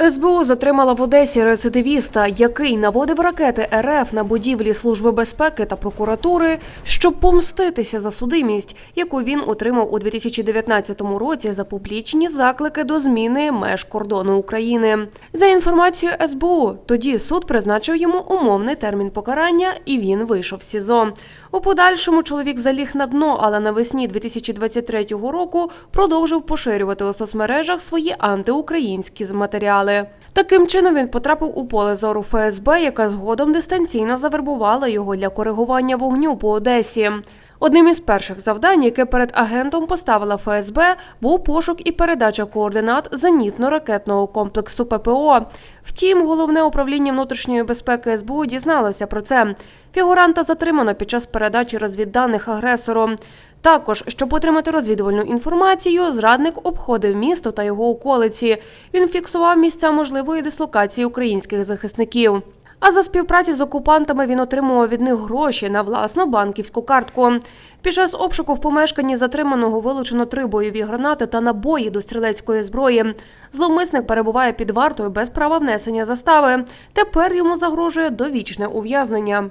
СБУ затримала в Одесі рецидивіста, який наводив ракети РФ на будівлі Служби безпеки та прокуратури, щоб помститися за судимість, яку він отримав у 2019 році за публічні заклики до зміни меж кордону України. За інформацією СБУ, тоді суд призначив йому умовний термін покарання, і він вийшов з СІЗО. У подальшому чоловік заліг на дно, але навесні 2023 року продовжив поширювати у соцмережах свої антиукраїнські матеріали. Таким чином він потрапив у поле зору ФСБ, яка згодом дистанційно завербувала його для коригування вогню по Одесі. Одним із перших завдань, яке перед агентом поставила ФСБ, був пошук і передача координат зенітно-ракетного комплексу ППО. Втім, головне управління внутрішньої безпеки СБУ дізналося про це. Фігуранта затримано під час передачі розвідданих агресору. Також, щоб отримати розвідувальну інформацію, зрадник обходив місто та його околиці. Він фіксував місця можливої дислокації українських захисників. А за співпраці з окупантами він отримував від них гроші на власну банківську картку. Під час обшуку в помешканні затриманого вилучено три бойові гранати та набої до стрілецької зброї. Зловмисник перебуває під вартою без права внесення застави. Тепер йому загрожує довічне ув'язнення.